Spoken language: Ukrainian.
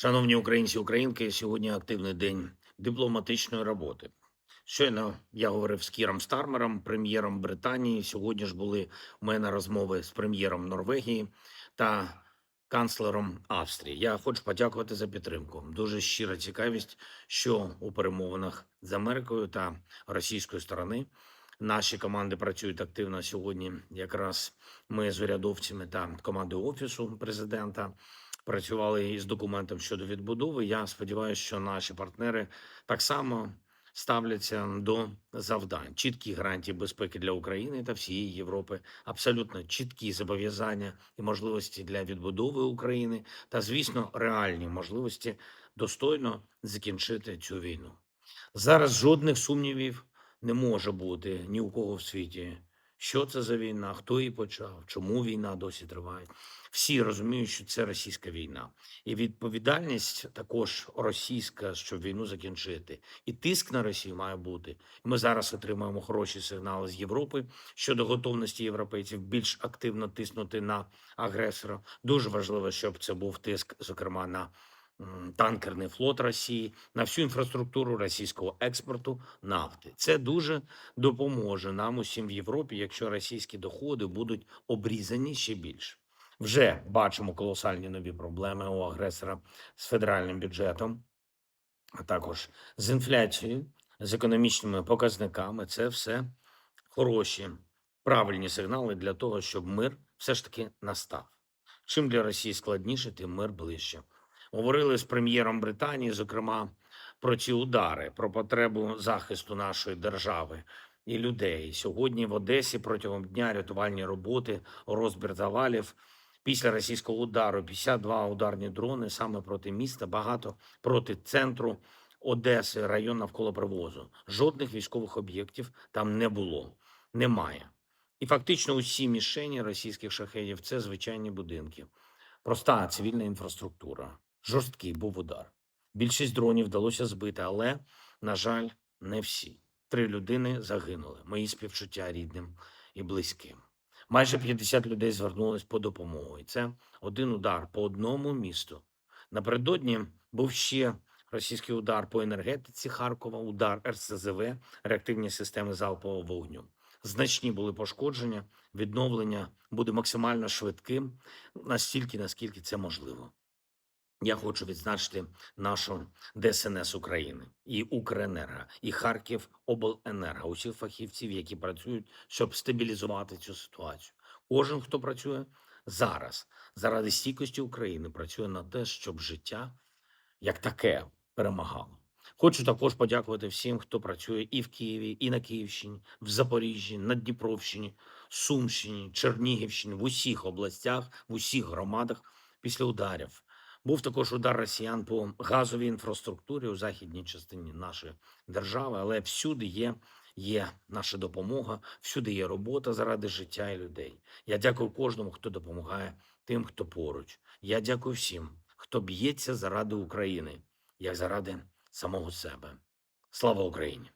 Шановні українці, українки, сьогодні активний день дипломатичної роботи. Щойно я говорив з Кіром Стармером, прем'єром Британії. Сьогодні ж були у мене розмови з прем'єром Норвегії та канцлером Австрії. Я хочу подякувати за підтримку. Дуже щира цікавість, що у перемовинах з Америкою та російської сторони наші команди працюють активно сьогодні. Якраз ми з урядовцями та командою офісу президента працювали із документом щодо відбудови. Я сподіваюся, що наші партнери так само ставляться до завдань. Чіткі гарантії безпеки для України та всієї Європи, абсолютно чіткі зобов'язання і можливості для відбудови України, та, звісно, реальні можливості достойно закінчити цю війну. Зараз жодних сумнівів не може бути ні у кого в світі. Що це за війна? Хто її почав? Чому війна досі триває? Всі розуміють, що це російська війна, і відповідальність також російська, щоб війну закінчити. І тиск на Росію має бути. Ми зараз отримуємо хороші сигнали з Європи щодо готовності європейців більш активно тиснути на агресора. Дуже важливо, щоб це був тиск, зокрема на танкерний флот Росії, на всю інфраструктуру російського експорту нафти. Це дуже допоможе нам усім в Європі, якщо російські доходи будуть обрізані ще більше. Вже бачимо колосальні нові проблеми у агресора з федеральним бюджетом, а також з інфляцією, з економічними показниками. Це все хороші, правильні сигнали для того, щоб мир все ж таки настав. Чим для Росії складніше, тим мир ближче. Говорили з прем'єром Британії, зокрема, про ці удари, про потребу захисту нашої держави і людей. Сьогодні в Одесі протягом дня рятувальні роботи, розбір завалів. Після російського удару 52 ударні дрони саме проти міста, багато проти центру Одеси, район навколо привозу. Жодних військових об'єктів там не було, немає. І фактично усі мішені російських шахедів це звичайні будинки, проста цивільна інфраструктура. Жорсткий був удар. Більшість дронів вдалося збити, але, на жаль, не всі. Три людини загинули. Мої співчуття рідним і близьким. Майже 50 людей звернулись по допомогу. І це один удар по одному місту. Напередодні був ще російський удар по енергетиці Харкова, удар РСЗВ, реактивні системи залпового вогню. Значні були пошкодження. Відновлення буде максимально швидким, настільки, наскільки це можливо. Я хочу відзначити нашу ДСНС України і Укренерго, і Харків Обленерго, усіх фахівців, які працюють, щоб стабілізувати цю ситуацію. Кожен, хто працює зараз заради стійкості України, працює на те, щоб життя як таке перемагало. Хочу також подякувати всім, хто працює і в Києві, і на Київщині, в Запоріжжі, на Дніпровщині, Сумщині, Чернігівщині, в усіх областях, в усіх громадах після ударів. Був також удар росіян по газовій інфраструктурі у західній частині нашої держави, але всюди є, є наша допомога, всюди є робота заради життя і людей. Я дякую кожному, хто допомагає тим, хто поруч. Я дякую всім, хто б'ється заради України, як заради самого себе. Слава Україні!